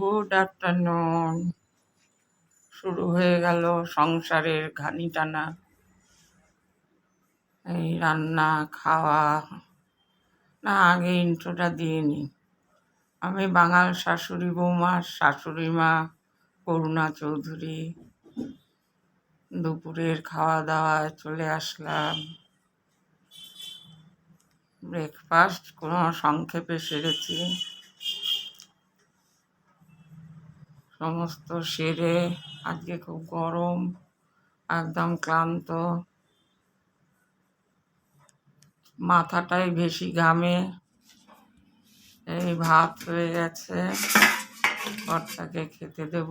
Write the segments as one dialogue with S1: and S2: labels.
S1: Good afternoon শুরু হয়ে গেল সংসারের ঘানি টানা। এই রান্না, খাওয়া। না, আগে ইন্ট্রোটা দিয়ে নি। আমি বাঙাল শাশুড়ি বৌমার শাশুড়ি মা, করুণা চৌধুরী। দুপুরের খাওয়া দাওয়ায় চলে আসলাম। ব্রেকফাস্ট কোনো সংক্ষেপে সেরেছি। সমস্ত সেরে, আজকে খুব গরম, একদম ক্লান্ত। মাথাটাই বেশি ঘামে। এই ভাত হয়ে গেছে, ঘরটাকে খেতে দেব।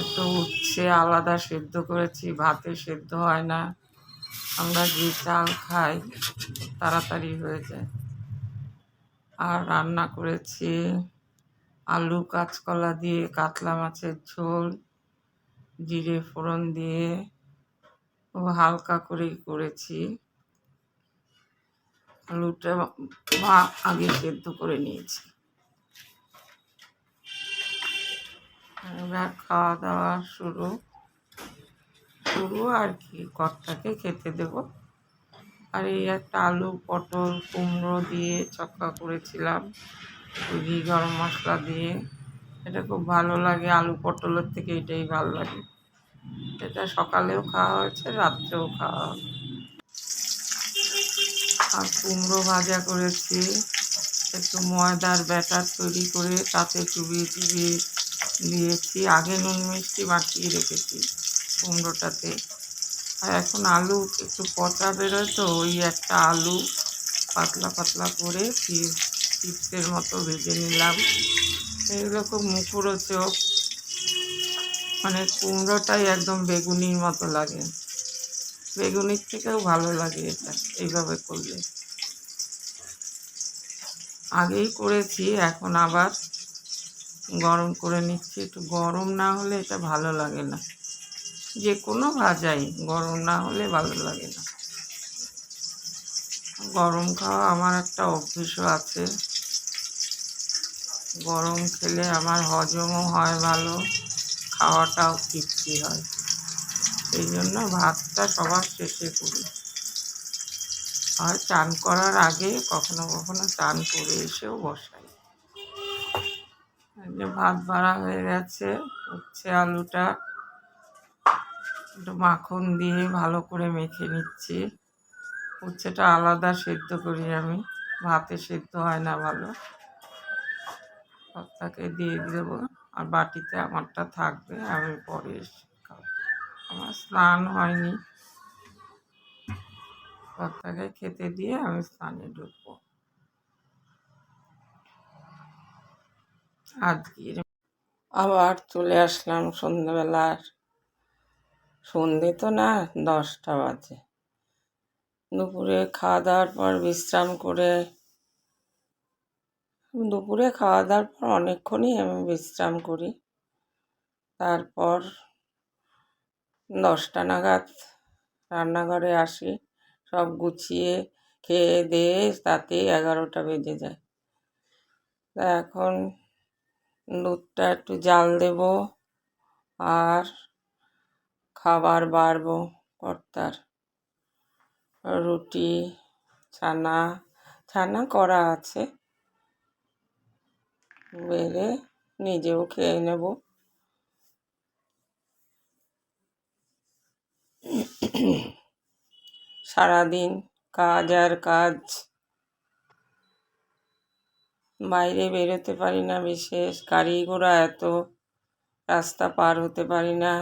S1: একটু উচ্ছে আলাদা সেদ্ধ করেছি, ভাতে সেদ্ধ হয় না। আমরা যে চাল খাই, তাড়াতাড়ি হয়ে যায়। আর রান্না করেছি আলু, কাঁচকলা দিয়ে, কাতলা মাছের ঝোল, জিরে ফোড়ন দিয়ে ও হালকা করেই করেছি। আলুটা মা আগে সেদ্ধ করে নিয়েছি। খাওয়া দাওয়া শুরু শুরু আর কি, কর্তাকে খেতে দেব। আর এই একটা আলু, পটল, কুমড়ো দিয়ে চক্কা করেছিলাম। ঘি, গরম মশলা দিয়ে। এটা খুব ভালো লাগে, আলু পটলের থেকে এটাই ভালো লাগে। এটা সকালেও খাওয়া হয়েছে, রাত্রেও খাওয়া হবে আর কুমড়ো ভাজা করেছি, একটু ময়দার ব্যাটার তৈরি করে তাতে চুবিয়ে চুবিয়ে দিয়েছি। আগে নুন মিষ্টি মাখিয়ে রেখেছি কুমড়োটাতে। আর এখন আলু একটু পচা বেরোয় তো, ওই একটা আলু পাতলা পাতলা করে চিপসের মতো ভেজে নিলাম। এগুলো খুব মুখুরো চোখ মানে কুমড়োটাই একদম বেগুনির মতো লাগে। বেগুনির থেকেও ভালো লাগে এটা, এইভাবে করলে। আগেই করেছি, এখন আবার গরম করে নিচ্ছি। একটু গরম না হলে এটা ভালো লাগে না। যে কোনো ভাজাই, গরম না হলে ভালো লাগে না। গরম খাওয়া আমার একটা অভ্যেসও আছে। গরম খেলে আমার হজমও হয় ভালো, খাওয়াটাও তৃপ্তি হয়। সেই জন্য ভাতটা সবার শেষে করি। আর চান করার আগে কখনো কখনো চান করে এসেও বসাই। যে ভাত ভাড়া হয়ে গেছে, উচ্ছে আলুটা একটু মাখন দিয়ে ভালো করে মেখে নিচ্ছি। উচ্ছেটা আলাদা সেদ্ধ করি আমি, ভাতে সেদ্ধ হয় না ভালো। সবটাকে দিয়ে দেবো। আর বাটিতে আমারটা থাকবে, আমি পরে এসে খাব। আমার স্নান হয়নি। সবটাকে খেতে দিয়ে আমি স্নানে ঢুকবো। আজকের আবার চলে আসলাম সন্ধ্যেবেলার। সন্ধে তো না, দশটা বাজে। দুপুরে খাওয়া দাওয়ার পর বিশ্রাম করে দুপুরে খাওয়া দাওয়ার পর অনেকক্ষণই আমি বিশ্রাম করি। তারপর দশটা নাগাদ রান্নাঘরে আসি, সব গুছিয়ে খেয়ে দিয়ে তাতে এগারোটা বেজে যায়। তা এখন দুধটা একটু জাল দেব আর খাবার বাড়বো কর্তার। রুটি, ছানা ছানা করা আছে। বেড়ে নিজেও খেয়ে নেব। সারাদিন কাজ আর কাজ। বাইরে বেরোতে পারি না বিশেষ গাড়ি ঘোড়া এত রাস্তা পার হতে পারি না।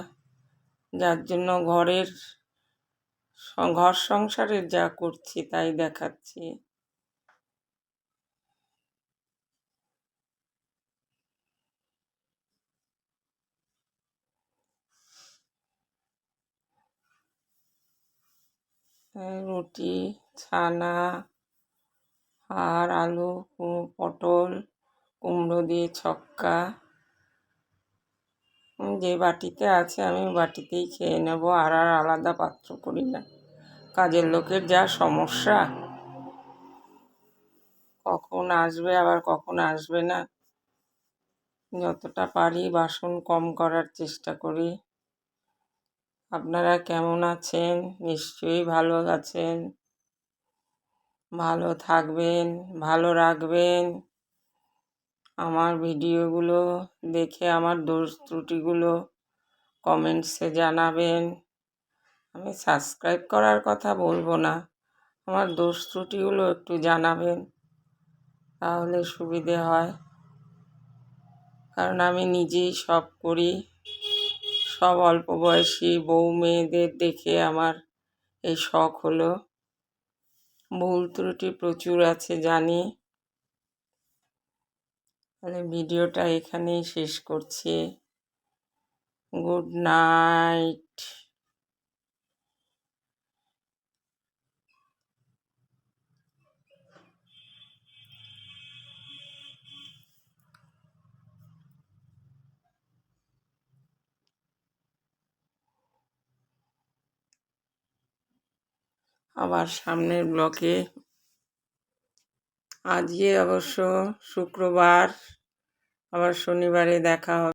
S1: যার জন্য ঘরের, ঘর সংসারের যা করছি তাই দেখাচ্ছি। রুটি, ছানা আর আলু পটল, কুমড়ো দিয়ে ছক্কা। যে বাটিতে আছে আমি বাটিতেই খেয়ে নেব, আর আর আলাদা পাত্র করি না। কাজের লোকের যা সমস্যা, কখন আসবে, আবার কখন আসবে না। যতটা পারি বাসন কম করার চেষ্টা করি। আপনারা কেমন আছেন? নিশ্চয়ই ভালো আছেন। ভালো থাকবেন, ভালো রাখবেন। আমার ভিডিওগুলো দেখে আমার দোষ ত্রুটিগুলো কমেন্টসে জানাবেন। আমি সাবস্ক্রাইব করার কথা বলব না, আমার দোষ ত্রুটিগুলো একটু জানাবেন, তাহলে সুবিধে হয়। কারণ আমি নিজেই সব করি। সব অল্প বয়সী বউ মেয়েদের দেখে আমার এই শখ হলো। ভুল ত্রুটি প্রচুর আছে, জানি। তাহলে ভিডিওটা এখানেই শেষ করছি। Good night. আবার সামনের ব্লকে। আজকে অবশ্য শুক্রবার আবার শনিবারে দেখা হবে।